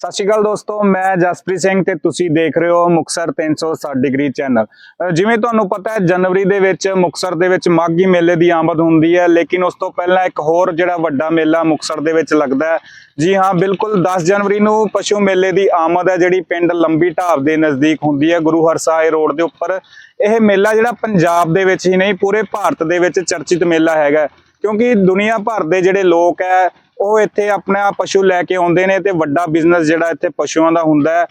ਸਤਿ ਸ਼੍ਰੀ ਅਕਾਲ ਦੋਸਤੋ, ਮੈਂ ਜਸਪ੍ਰੀਤ ਸਿੰਘ ਤੇ ਤੁਸੀਂ ਦੇਖ ਰਹੇ ਹੋ ਮੁਕਸਰ 360 ਡਿਗਰੀ ਚੈਨਲ। ਜਿਵੇਂ ਤੁਹਾਨੂੰ ਪਤਾ ਹੈ, ਜਨਵਰੀ ਦੇ ਵਿੱਚ ਮੁਕਸਰ ਦੇ ਵਿੱਚ ਮਾਘੀ ਮੇਲੇ ਦੀ ਆਮਦ ਹੁੰਦੀ ਹੈ, ਲੇਕਿਨ ਉਸ ਤੋਂ ਪਹਿਲਾਂ ਇੱਕ ਹੋਰ ਜਿਹੜਾ ਵੱਡਾ ਮੇਲਾ ਮੁਕਸਰ ਦੇ ਵਿੱਚ ਲੱਗਦਾ ਹੈ। ਜੀ ਹਾਂ, ਬਿਲਕੁਲ 10 ਜਨਵਰੀ ਨੂੰ ਪਸ਼ੂ ਮੇਲੇ ਦੀ ਆਮਦ ਹੈ, ਜਿਹੜੀ ਪਿੰਡ ਲੰਬੀ ਢਾਬ ਦੇ ਨਜ਼ਦੀਕ ਹੁੰਦੀ ਹੈ, ਗੁਰੂ ਹਰਸਾਏ ਰੋਡ ਦੇ ਉੱਪਰ। ਇਹ ਮੇਲਾ ਜਿਹੜਾ ਪੰਜਾਬ ਦੇ ਵਿੱਚ ਹੀ ਨਹੀਂ, ਪੂਰੇ ਭਾਰਤ ਦੇ ਵਿੱਚ ਚਰਚਿਤ ਮੇਲਾ ਹੈਗਾ ਕਿਉਂਕਿ ਦੁਨੀਆ ਭਰ ਦੇ ਜਿਹੜੇ ਲੋਕ ਹੈ ਉਹ ਇੱਥੇ ਆਪਣਾ ਪਸ਼ੂ ਲੈ ਕੇ ਆਉਂਦੇ ਨੇ ਤੇ ਵੱਡਾ ਬਿਜ਼ਨਸ ਜਿਹੜਾ ਇੱਥੇ ਪਸ਼ੂਆਂ ਦਾ ਹੁੰਦਾ ਹੈ,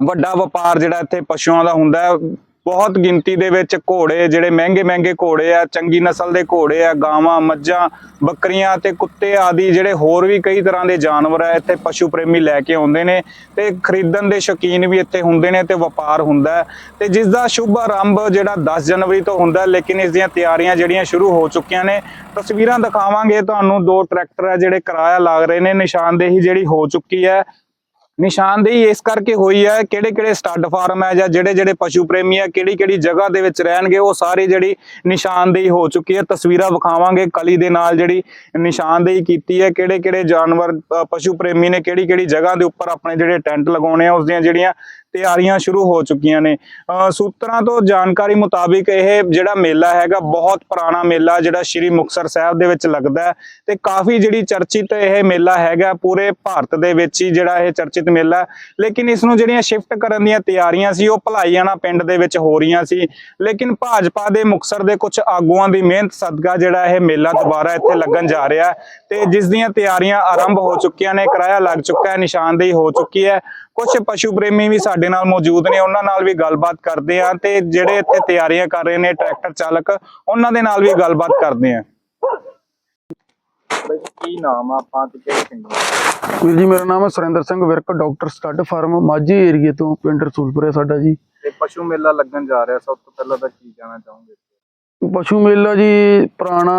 ਵੱਡਾ ਵਪਾਰ ਜਿਹੜਾ ਇੱਥੇ ਪਸ਼ੂਆਂ ਦਾ ਹੁੰਦਾ ਹੈ ਬਹੁਤ ਗਿਣਤੀ ਦੇ ਵਿੱਚ ਘੋੜੇ, ਜਿਹੜੇ ਮਹਿੰਗੇ ਮਹਿੰਗੇ ਘੋੜੇ ਆ, ਚੰਗੀ ਨਸਲ ਦੇ ਘੋੜੇ ਆ, ਗਾਵਾਂ, ਮੱਝਾਂ, ਬੱਕਰੀਆਂ ਤੇ ਕੁੱਤੇ ਆਦਿ, ਜਿਹੜੇ ਹੋਰ ਵੀ ਕਈ ਤਰ੍ਹਾਂ ਦੇ ਜਾਨਵਰ ਆ, ਇੱਥੇ ਪਸ਼ੂ ਪ੍ਰੇਮੀ ਲੈ ਕੇ ਆਉਂਦੇ ਨੇ ਤੇ ਖਰੀਦਣ ਦੇ ਸ਼ੌਕੀਨ ਵੀ ਇੱਥੇ ਹੁੰਦੇ ਨੇ ਤੇ ਵਪਾਰ ਹੁੰਦਾ ਹੈ। ਤੇ ਜਿਸ ਦਾ ਸ਼ੁਭ ਆਰੰਭ ਜਿਹੜਾ 10 ਜਨਵਰੀ ਤੋਂ ਹੁੰਦਾ ਲੇਕਿਨ ਇਸ ਦੀਆਂ ਤਿਆਰੀਆਂ ਜਿਹੜੀਆਂ ਸ਼ੁਰੂ ਹੋ ਚੁੱਕੀਆਂ ਨੇ, ਤਸਵੀਰਾਂ ਦਿਖਾਵਾਂਗੇ ਤੁਹਾਨੂੰ। ਦੋ ਟਰੈਕਟਰ ਆ ਜਿਹੜੇ ਕਿਰਾਇਆ ਲੱਗ ਰਹੇ ਨੇ, ਨਿਸ਼ਾਨਦੇਹੀ ਜਿਹੜੀ ਹੋ ਚੁੱਕੀ ਹੈ। ਨਿਸ਼ਾਨਦੇਹੀ ਇਸ ਕਰਕੇ ਹੋਈ ਹੈ ਕਿਹੜੇ ਕਿਹੜੇ ਸਟੱਡ ਫਾਰਮ ਹੈ ਜਾਂ ਜਿਹੜੇ ਜਿਹੜੇ ਪਸ਼ੂ ਪ੍ਰੇਮੀ ਹੈ ਕਿਹੜੀ ਕਿਹੜੀ ਜਗ੍ਹਾ ਦੇ ਵਿੱਚ ਰਹਿਣਗੇ, ਉਹ ਸਾਰੀ ਜਿਹੜੀ ਨਿਸ਼ਾਨਦੇਹੀ ਹੋ ਚੁੱਕੀ ਹੈ। ਤਸਵੀਰਾਂ ਵਿਖਾਵਾਂਗੇ, ਕਲੀ ਦੇ ਨਾਲ ਜਿਹੜੀ ਨਿਸ਼ਾਨਦੇਹੀ ਕੀਤੀ ਹੈ ਕਿਹੜੇ ਕਿਹੜੇ ਜਾਨਵਰ ਪਸ਼ੂ ਪ੍ਰੇਮੀ ਨੇ ਕਿਹੜੀ ਕਿਹੜੀ ਜਗ੍ਹਾ ਦੇ ਉੱਪਰ ਆਪਣੇ ਜਿਹੜੇ ਟੈਂਟ ਲਗਾਉਣੇ ਆ ਉਸ ਦੀਆਂ ਜਿਹੜੀਆਂ ਤਿਆਰੀਆਂ ਸ਼ੁਰੂ ਹੋ ਚੁੱਕੀਆਂ ਨੇ। ਸੂਤਰਾਂ ਤੋਂ ਜਾਣਕਾਰੀ ਮੁਤਾਬਿਕ ਇਹ ਜਿਹੜਾ ਮੇਲਾ ਹੈਗਾ, ਬਹੁਤ ਪੁਰਾਣਾ ਮੇਲਾ ਜਿਹੜਾ ਸ਼੍ਰੀ ਮੁਕਤਸਰ ਸਾਹਿਬ ਦੇ ਵਿੱਚ ਲੱਗਦਾ ਹੈ ਤੇ ਕਾਫੀ ਜਿਹੜੀ ਚਰਚਿਤ ਇਹ ਮੇਲਾ ਹੈਗਾ ਪੂਰੇ ਭਾਰਤ ਦੇ ਵਿੱਚ ਹੀ ਜਿਹੜਾ ਇਹ ਚਰਚਿਤ ਮੇਲਾ ਲੇਕਿਨ ਇਸ ਨੂੰ ਜਿਹੜੀਆਂ ਸ਼ਿਫਟ ਕਰਨ ਦੀਆਂ ਤਿਆਰੀਆਂ ਸੀ, ਉਹ ਭਲਾਈਆਣਾ ਪਿੰਡ ਦੇ ਵਿੱਚ ਹੋ ਰਹੀਆਂ ਸੀ। ਲੇਕਿਨ ਭਾਜਪਾ ਦੇ ਮੁਕਤਸਰ ਦੇ ਕੁਝ ਆਗੂਆਂ ਦੀ ਮਿਹਨਤ ਸਦਕਾ ਜਿਹੜਾ ਇਹ ਮੇਲਾ ਦੁਬਾਰਾ ਇੱਥੇ ਲੱਗਣ ਜਾ ਰਿਹਾ ਤੇ ਜਿਸ ਦੀਆਂ ਤਿਆਰੀਆਂ ਆਰੰਭ ਹੋ ਚੁੱਕੀਆਂ ਨੇ, ਕਿਰਾਇਆ ਲੱਗ ਚੁੱਕਾ ਹੈ, ਨਿਸ਼ਾਨਦੇਹੀ ਹੋ ਚੁੱਕੀ ਹੈ। ਕੁਝ ਪਸ਼ੂ ਪ੍ਰੇਮੀ ਵੀ ਸਾਡੇ ਨਾਲ ਮੌਜੂਦ ਨੇ ਉਹਨਾਂ ਨਾਲ ਵੀ ਗੱਲਬਾਤ ਕਰਦੇ ਆ ਤੇ ਜਿਹੜੇ ਇੱਥੇ ਤਿਆਰੀਆਂ ਕਰ ਰਹੇ ਨੇ ਟਰੈਕਟਰ ਚਾਲਕ ਉਹਨਾਂ ਦੇ ਨਾਲ ਵੀ ਗੱਲਬਾਤ ਕਰਦੇ ਆ ਕੀ ਨਾਮ ਆ ਆਪਾਂ ਤੇ ਕਿਹੜੇ ਪਿੰਡ ਵੀਰ ਜੀ ਮੇਰਾ ਨਾਮ ਹੈ Surinder Singh Virk doctor stud farm Majhi ਏਰੀਏ ਤੋਂ ਪਿੰਡ ਰਸੂਲਪੁਰ ਹੈ ਸਾਡਾ ਜੀ। ਤੇ ਪਸ਼ੂ ਮੇਲਾ ਲੱਗਣ ਜਾ ਰਿਹਾ ਸਭ ਤੋਂ ਪਹਿਲਾਂ ਤਾਂ ਕੀ ਕਹਿਣਾ ਚਾਹੋਗੇ? ਪਸ਼ੂ ਮੇਲਾ ਜੀ ਪੁਰਾਣਾ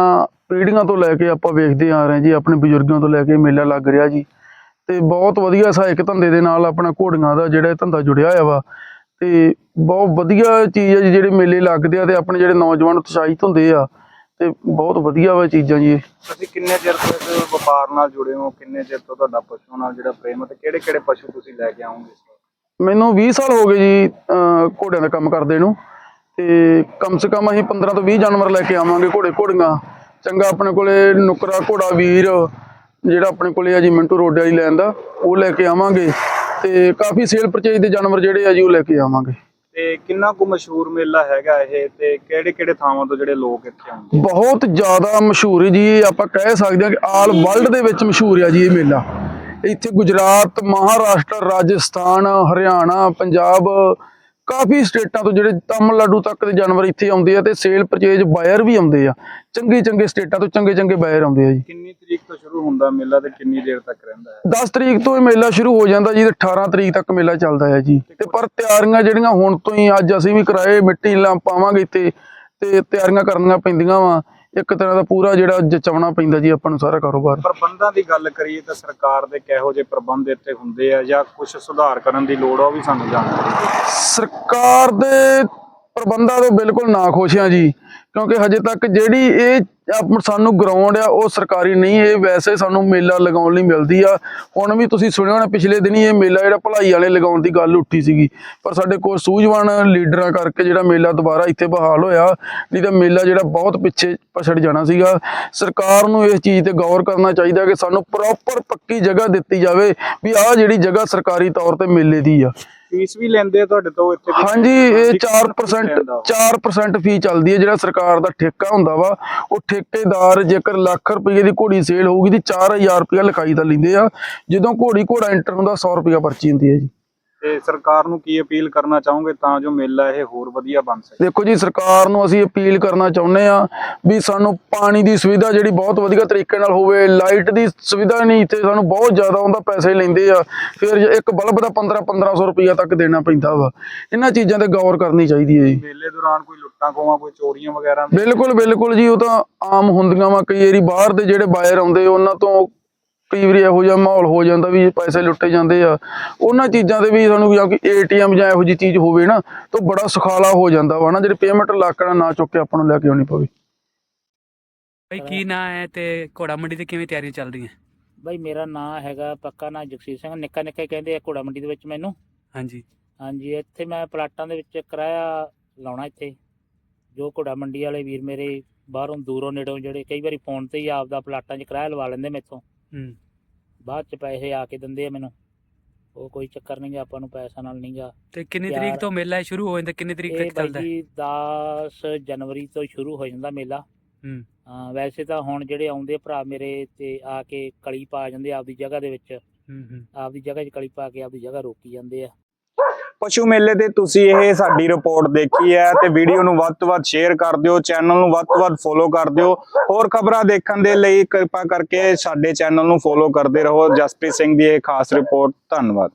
ਪੀੜ੍ਹੀਆਂ ਤੋਂ ਲੈ ਕੇ ਆਪਾਂ ਵੇਖਦੇ ਆ ਰਹੇ ਹਾਂ ਜੀ ਆਪਣੇ ਬਜ਼ੁਰਗਾਂ ਤੋਂ ਲੈ ਕੇ ਮੇਲਾ ਲੱਗ ਰਿਹਾ ਜੀ। ਤੇ ਬਹੁਤ ਵਧੀਆ ਸਹਾਇਕ ਧੰਦੇ ਦੇ ਨਾਲ ਆਪਣਾ ਘੋੜੀਆਂ ਦਾ ਜਿਹੜਾ ਧੰਦਾ ਜੁੜਿਆ ਹੋਇਆ ਵਾ। ਤੇ ਬਹੁਤ ਵਧੀਆ ਚੀਜ਼ ਹੈ ਜੀ ਜਿਹੜੇ ਮੇਲੇ ਲੱਗਦੇ ਆ ਤੇ ਆਪਣੇ ਜਿਹੜੇ ਨੌਜਵਾਨ ਉਤਸ਼ਾਹਿਤ ਹੁੰਦੇ ਆ। ਤੇ ਬਹੁਤ ਵਧੀਆ ਵਾ ਚੀਜ਼ਾਂ ਜੀ ਤੁਸੀਂ ਕਿੰਨੇ ਚਿਰ ਤੋਂ ਇਸ ਵਪਾਰ ਨਾਲ ਜੁੜੇ ਹੋ? ਕਿੰਨੇ ਚਿਰ ਤੋਂ ਤੁਹਾਡਾ ਪਸ਼ੂ ਨਾਲ ਜਿਹੜਾ ਪ੍ਰੇਮ ਤੇ ਕਿਹੜੇ ਕਿਹੜੇ ਪਸ਼ੂ ਤੁਸੀਂ ਲੈ ਕੇ ਆਉਂਗੇ? ਮੈਨੂੰ 20 ਸਾਲ ਹੋ ਗਏ ਜੀ ਘੋੜਿਆਂ ਦਾ ਕੰਮ ਕਰਦੇ ਨੂੰ। ਤੇ ਕਮ ਸੇ ਕਮ ਅਸੀਂ 15 ਤੋਂ 20 ਜਾਨਵਰ ਲੈ ਕੇ ਆਵਾਂਗੇ ਘੋੜੇ ਘੋੜੀਆਂ। ਚੰਗਾ ਆਪਣੇ ਕੋਲੇ ਨੁਕਰਾ ਘੋੜਾ ਵੀਰ ਜਿਹੜਾ ਆਪਣੇ ਕੋਲੇ ਆ ਜੀ ਮਿੰਟੂ ਰੋਡੇ ਵਾਲੀ ਲੈਣ ਦਾ ਉਹ ਲੈ ਕੇ ਆਵਾਂਗੇ ਤੇ ਕਾਫੀ ਸੇਲ ਪਰਚੇਜ ਦੇ ਜਾਨਵਰ ਜਿਹੜੇ ਆ ਜੀ ਉਹ ਲੈ ਕੇ ਆਵਾਂਗੇ। ਤੇ ਕਿੰਨਾ ਕੁ ਮਸ਼ਹੂਰ ਮੇਲਾ ਹੈਗਾ ਇਹ ਤੇ ਕਿਹੜੇ ਕਿਹੜੇ ਥਾਵਾਂ ਤੋਂ ਜਿਹੜੇ ਲੋਕ ਇੱਥੇ ਆਉਂਦੇ? ਬਹੁਤ ਜ਼ਿਆਦਾ ਮਸ਼ਹੂਰ ਹੈ ਜੀ ਆਪਾਂ ਕਹਿ ਸਕਦੇ ਹਾਂ ਕਿ ਆਲ ਵਰਲਡ ਦੇ ਵਿੱਚ ਮਸ਼ਹੂਰ ਹੈ ਜੀ ਇਹ ਮੇਲਾ। ਇੱਥੇ ਗੁਜਰਾਤ ਮਹਾਰਾਸ਼ਟਰ ਰਾਜਸਥਾਨ ਹਰਿਆਣਾ ਪੰਜਾਬ ਕਾਫੀ ਸਟੇਟਾਂ ਤੋਂ ਜਿਹੜੇ ਤਮਿਲਨਾਡੂ ਤੱਕ ਦੇ ਜਾਨਵਰ ਇੱਥੇ ਆਉਂਦੇ ਆ ਤੇ ਸੇਲ ਪਰਚੇਜ ਬਾਇਰ ਵੀ ਆਉਂਦੇ ਆ। ਚੰਗੇ ਚੰਗੇ ਸਟੇਟਾਂ ਤੋਂ ਚੰਗੇ ਚੰਗੇ ਬਾਇਰ ਆਉਂਦੇ ਆ ਜੀ। ਕਿੰਨੀ ਤਰੀਕ ਤੋਂ ਸ਼ੁਰੂ ਹੁੰਦਾ ਮੇਲਾ ਤੇ ਕਿੰਨੀ ਦੇਰ ਤੱਕ ਰਹਿੰਦਾ ਹੈ? 10 ਤਰੀਕ ਤੋਂ ਇਹ ਮੇਲਾ ਸ਼ੁਰੂ ਹੋ ਜਾਂਦਾ ਜੀ ਤੇ 18 ਤਰੀਕ ਤੱਕ ਮੇਲਾ ਚੱਲਦਾ ਹੈ ਜੀ। ਤੇ ਪਰ ਤਿਆਰੀਆਂ ਜਿਹੜੀਆਂ ਹੁਣ ਤੋਂ ਹੀ ਅੱਜ ਅਸੀਂ ਵੀ ਕਰਾਏ ਮਿੱਟੀ ਲਾਂ ਪਾਵਾਂਗੇ ਇੱਥੇ ਤੇ ਤਿਆਰੀਆਂ ਕਰਨੀਆਂ ਪੈਂਦੀਆਂ ਵਾ। ਇੱਕ ਤਰ੍ਹਾਂ ਦਾ ਪੂਰਾ ਜਿਹੜਾ ਜਚਾਉਣਾ ਪੈਂਦਾ ਜੀ ਆਪਾਂ ਨੂੰ ਸਾਰਾ ਕਾਰੋਬਾਰ। ਪ੍ਰਬੰਧਾਂ ਦੀ ਗੱਲ ਕਰੀਏ ਤਾਂ ਸਰਕਾਰ ਦੇ ਕਿਹੋ ਜਿਹੇ ਪ੍ਰਬੰਧ ਇੱਥੇ ਹੁੰਦੇ ਆ ਜਾਂ ਕੁਝ ਸੁਧਾਰ ਕਰਨ ਦੀ ਲੋੜ ਆ ਉਹ ਵੀ ਸਾਨੂੰ ਜਾਣਕਾਰੀ ਸਰਕਾਰ ਦੇ ਪ੍ਰਬੰਧਾਂ ਤੋਂ ਬਿਲਕੁਲ ਨਾ ਖੁਸ਼ ਹਾਂ ਜੀ। ਕਿਉਂਕਿ ਹਜੇ ਤੱਕ ਜਿਹੜੀ ਇਹ ਸਾਨੂੰ ਗਰਾਊਂਡ ਆ, ਉਹ ਸਰਕਾਰੀ ਨਹੀਂ, ਇਹ ਵੈਸੇ ਸਾਨੂੰ ਮੇਲਾ ਲਗਾਉਣ ਲਈ ਮਿਲਦੀ ਆ। ਹੁਣ ਵੀ ਤੁਸੀਂ ਸੁਣਿਆ ਹੋਣਾ, ਪਿਛਲੇ ਦਿਨੀ ਇਹ ਮੇਲਾ ਜਿਹੜਾ ਭਲਾਈ ਵਾਲੇ ਲਗਾਉਣ ਦੀ ਗੱਲ ਉੱਠੀ ਸੀਗੀ। ਪਰ ਸਾਡੇ ਕੋਲ ਸੂਝਵਾਨ ਲੀਡਰਾਂ ਕਰਕੇ ਜਿਹੜਾ ਮੇਲਾ ਦੁਬਾਰਾ ਇੱਥੇ ਬਹਾਲ ਹੋਇਆ, ਨਹੀਂ ਤਾਂ ਮੇਲਾ ਜਿਹੜਾ ਬਹੁਤ ਪਿੱਛੇ ਪਛੜ ਜਾਣਾ ਸੀਗਾ। ਸਰਕਾਰ ਨੂੰ ਇਸ ਚੀਜ਼ ਤੇ ਗੌਰ ਕਰਨਾ ਚਾਹੀਦਾ ਕਿ ਸਾਨੂੰ ਪ੍ਰੋਪਰ ਪੱਕੀ ਜਗ੍ਹਾ ਦਿੱਤੀ ਜਾਵੇ ਵੀ ਆਹ ਜਿਹੜੀ ਜਗ੍ਹਾ ਸਰਕਾਰੀ ਤੌਰ ਤੇ ਮੇਲੇ ਦੀ ਆ। ਫੀਸ ਵੀ ਲੈਂਦੇ ਆ ਤੁਹਾਡੇ ਤੋਂ ਇੱਥੇ? ਹਾਂਜੀ ਇਹ ਇੱਕ 4% ਲੈਂਦਾ। 4% ਫੀ ਚੱਲਦੀ ਹੈ ਜਿਹੜਾ ਸਰਕਾਰ ਦਾ ਠੇਕਾ ਹੁੰਦਾ ਵਾ ਉਹ ਠੇਕੇਦਾਰ ਜੇਕਰ ਲੱਖ ਰੁਪਏ ਦੀ ਘੋੜੀ ਸੇਲ ਹੋਊਗੀ ਤੇ 4000 ਰੁਪਏ ਲਿਖਾਈ ਦਾ ਲੈਂਦੇ ਆ ਜਦੋਂ ਘੋੜੀ ਘੋੜਾ ਐਂਟਰ ਹੁੰਦਾ 100 ਰੁਪਏ ਪਰਚੀ ਹੁੰਦੀ ਹੈ ਜੀ ਤੇ ਸਰਕਾਰ ਨੂੰ ਕੀ ਅਪੀਲ ਕਰਨਾ ਚਾਹੋਗੇ ਤਾਂ ਜੋ ਮੇਲਾ ਇਹ ਹੋਰ ਵਧੀਆ ਬਣ ਸਕੇ? ਦੇਖੋ ਜੀ ਸਰਕਾਰ ਨੂੰ ਅਸੀਂ ਅਪੀਲ ਕਰਨਾ ਚਾਹੁੰਦੇ ਆ ਵੀ ਸਾਨੂੰ ਪਾਣੀ ਦੀ ਸੁਵਿਧਾ ਜਿਹੜੀ ਬਹੁਤ ਵਧੀਆ ਤਰੀਕੇ ਨਾਲ ਹੋਵੇ ਲਾਈਟ ਦੀ ਸੁਵਿਧਾ ਨਹੀਂ ਇੱਥੇ ਸਾਨੂੰ ਬਹੁਤ ਜ਼ਿਆਦਾ ਉਹਦਾ ਪੈਸੇ ਲੈਂਦੇ ਆ ਫਿਰ ਇੱਕ ਬਲਬ ਦਾ 15 1500 ਰੁਪਇਆ ਤੱਕ ਦੇਣਾ ਪੈਂਦਾ ਵਾ। ਇਹਨਾਂ ਚੀਜ਼ਾਂ ਤੇ ਗੌਰ ਕਰਨੀ ਚਾਹੀਦੀ ਹੈ ਜੀ। ਮੇਲੇ ਦੌਰਾਨ ਕੋਈ ਲੁੱਟਾਂ ਖੋਹਾਂ ਕੋਈ ਚੋਰੀਆਂ ਵਗੈਰਾ? ਬਿਲਕੁਲ ਬਿਲਕੁਲ ਜੀ ਉਹ ਤਾਂ ਆਮ ਹੁੰਦੀਆਂ ਵਾ ਕਈ ਵਾਰੀ ਬਾਹਰ ਦੇ ਜਿਹੜੇ ਬਾਇਰ ਆਉਂਦੇ ਉਹਨਾਂ ਤੋਂ ਕਈ ਵਾਰੀ ਇਹੋ ਜਿਹਾ ਮਾਹੌਲ ਹੋ ਜਾਂਦਾ ਵੀ ਪੈਸੇ ਲੁੱਟੇ ਜਾਂਦੇ ਆ। ਉਹਨਾਂ ਚੀਜ਼ਾਂ ਦੇ ਵੀ ਸਾਨੂੰ ਜਾਂ ਕਿ ਏਟੀਐਮ ਜਾਂ ਇਹੋ ਜਿਹੀ ਚੀਜ਼ ਹੋਵੇ ਨਾ ਤਾਂ ਬੜਾ ਸੁਖਾਲਾ ਹੋ ਜਾਂਦਾ ਵਾ ਨਾ ਜਿਹੜੀ ਪੇਮੈਂਟ ਲੱਕੜਾ ਨਾ ਚੁੱਕ ਕੇ ਆਪਾਂ ਨੂੰ ਲੈ ਕੇ ਆਉਣੀ ਪਵੇ। ਭਾਈ ਕੀ ਨਾਂ ਹੈ ਤੇ ਘੋੜਾ ਮੰਡੀ ਤੇ ਕਿਵੇਂ ਤਿਆਰੀਆਂ ਚੱਲ ਰਹੀਆਂ? ਬਾਈ ਮੇਰਾ ਨਾਂ ਹੈਗਾ ਪੱਕਾ ਨਾਂ ਜਗਸੀਰ ਸਿੰਘ ਨਿੱਕਾ ਨਿੱਕਾ ਹੀ ਕਹਿੰਦੇ ਆ ਘੋੜਾ ਮੰਡੀ ਦੇ ਵਿੱਚ ਮੈਨੂੰ। ਹਾਂਜੀ। ਹਾਂਜੀ ਇੱਥੇ ਮੈਂ ਪਲਾਟਾਂ ਦੇ ਵਿੱਚ ਕਿਰਾਇਆ ਲਾਉਣਾ ਇੱਥੇ। ਜੋ ਘੋੜਾ ਮੰਡੀ ਵਾਲੇ ਵੀਰ ਮੇਰੇ ਬਾਹਰੋਂ ਦੂਰੋਂ ਨੇੜੋਂ ਜਿਹੜੇ ਕਈ ਵਾਰੀ ਫੋਨ ਤੇ ਹੀ ਆਪਦਾ ਪਲਾਟਾਂ 'ਚ ਕਿਰਾਇਆ ਲਵਾ ਲੈਂਦੇ ਮੇਥੋਂ। ਹੂੰ। ਬਾਅਦ 'ਚ ਪੈਸੇ ਆ ਕੇ ਦਿੰਦੇ ਆ ਮੈਨੂੰ। ਉਹ ਕੋਈ ਚੱਕਰ ਨਹੀਂ ਆਪਾਂ ਨੂੰ ਪੈਸਾ ਨਾਲ ਨਹੀਂਗਾ ਤੇ ਕਿੰਨੀ ਯਾਰ, ਤਰੀਕ ਤੋਂ ਮੇਲਾ ਸ਼ੁਰੂ ਹੋ ਜਾਂਦਾ ਕਿੰਨੀ ਤਰੀਕ ਇਹ ਤੱਕ ਬਾਈ ਚੱਲਦਾ ਹੈ? ਜੀ 10 ਜਨਵਰੀ ਤੋਂ ਸ਼ੁਰੂ ਹੋ ਜਾਂਦਾ ਮੇਲਾ। ਹੂੰ। ਹਾਂ ਵੈਸੇ ਤਾਂ ਹੁਣ ਜਿਹੜੇ ਆਉਂਦੇ ਭਰਾ ਮੇਰੇ ਤੇ ਆ ਕੇ ਕਲੀ ਪਾ ਜਾਂਦੇ ਆ ਆਪਦੀ ਜਗ੍ਹਾ ਦੇ ਵਿੱਚ। ਹੂੰ ਹੂੰ। ਆਪਦੀ ਜਗ੍ਹਾ 'ਚ ਕਲੀ ਪਾ ਕੇ ਆਪਦੀ ਜਗ੍ਹਾ ਰੋਕੀ ਜਾਂਦੇ ਆ। ਪਸ਼ੂ ਮੇਲੇ ਤੇ ਤੁਸੀਂ ਇਹ ਸਾਡੀ ਰਿਪੋਰਟ ਦੇਖੀ ਹੈ ਤੇ ਵੀਡੀਓ ਨੂੰ ਵੱਧ ਤੋਂ ਵੱਧ ਸ਼ੇਅਰ ਕਰ ਦਿਓ ਚੈਨਲ ਨੂੰ ਵੱਧ ਤੋਂ ਵੱਧ ਫੋਲੋ ਕਰ ਦਿਓ। ਹੋਰ ਖਬਰਾਂ ਦੇਖਣ ਦੇ ਲਈ ਕਿਰਪਾ ਕਰਕੇ ਸਾਡੇ ਚੈਨਲ ਨੂੰ ਫੋਲੋ ਕਰਦੇ ਰਹੋ। ਜਸਪ੍ਰੀਤ ਸਿੰਘ ਦੀ ਇਹ ਖਾਸ ਰਿਪੋਰਟ ਧੰਨਵਾਦ।